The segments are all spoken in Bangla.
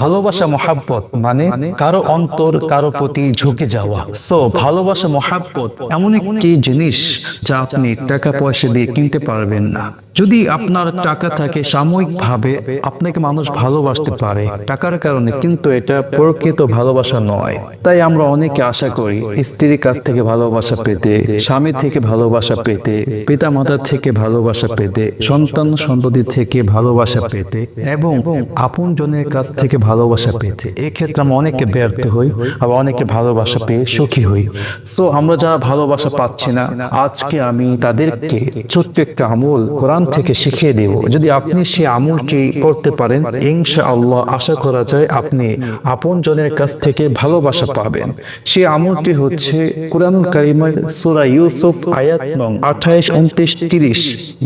ভালোবাসা মহাব্বত মানে কারও অন্তর কারও প্রতি ঝুঁকে যাওয়া। সো ভালোবাসা মহাব্বত এমন একটি জিনিস যা আপনি টাকা পয়সা দিয়ে কিনতে পারবেন না। যদি আপনার টাকা থাকে, সাময়িকভাবে আপনাকে মানুষ ভালোবাসতে পারে, টাকার কারণে, কিন্তু এটা প্রকৃত ভালোবাসা নয়। তাই আমরা অনেকে আশা করি, স্ত্রীর কাছ থেকে ভালোবাসা পেতে, স্বামী থেকে ভালোবাসা পেতে পিতা মাতার থেকে ভালোবাসা পেতে, সন্তান সন্ততি থেকে ভালোবাসা পেতে এবং আপন জনের কাছ থেকে ভালোবাসা পেতে। এক্ষেত্রে আমরা অনেকে ব্যর্থ হই, আবার অনেকে ভালোবাসা পেয়ে সুখী হই। সো আমরা যারা ভালোবাসা পাচ্ছি না, আজকে আমি তাদেরকে ছোট্ট একটা আমল কোরআন থেকে শিখিয়ে দেব। যদি আপনি সেই আমলটি করতে পারেন ইনশা আল্লাহ আশা করা যায় আপনি আপন জনের কাছ থেকে ভালোবাসা পাবেন। সেই আমলটি হচ্ছে কোরআন কারিমের সূরা ইউসুফ আয়াত নং 28 29 30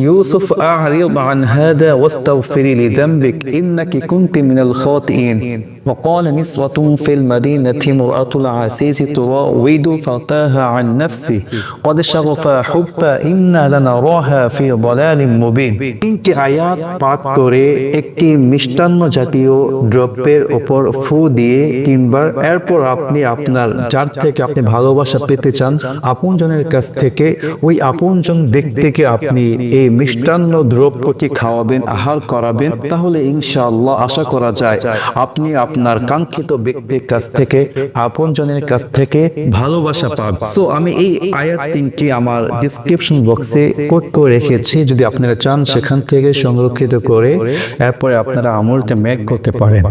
ইউসুফ আ'রিদ আন হাদা ওয়াস্তাগফিরি লিযামবিক ইন্নাকি কুনতি মিনাল খাতিইন। وقال نسوة في المدينة امرأة العزيز تراود فتاها عن نفسه قد شغفا حبا إنا لنراها في ضلال مبين তিনটি আয়াত পাঠ করে একটি মিষ্টান্ন জাতীয় দ্রব্যের উপর ফু দিয়ে তিনবার এরপর আপনি আপনার যার থেকে আপনি ভালোবাসা পেতে চান আপনজনের কাছ থেকে ওই আপনজন ব্যক্তিকে আপনি এই মিষ্টান্ন দ্রব্যটি খাওয়াবেন আহার করাবেন তাহলে ইনশাআল্লাহ আশা করা যায় আপনি আপনার কাঙ্ক্ষিত ব্যক্তির কাছ থেকে, আপনজনের কাছ থেকে ভালোবাসা পাবেন সো আমি এই আয়াত তিনটি আমার ডিসক্রিপশন বক্সে কোড করে রেখেছি। যদি আপনারা চান সেখান থেকে সংরক্ষিত করে, এরপরে আপনারা আমলটা ম্যাক করতে পারেন।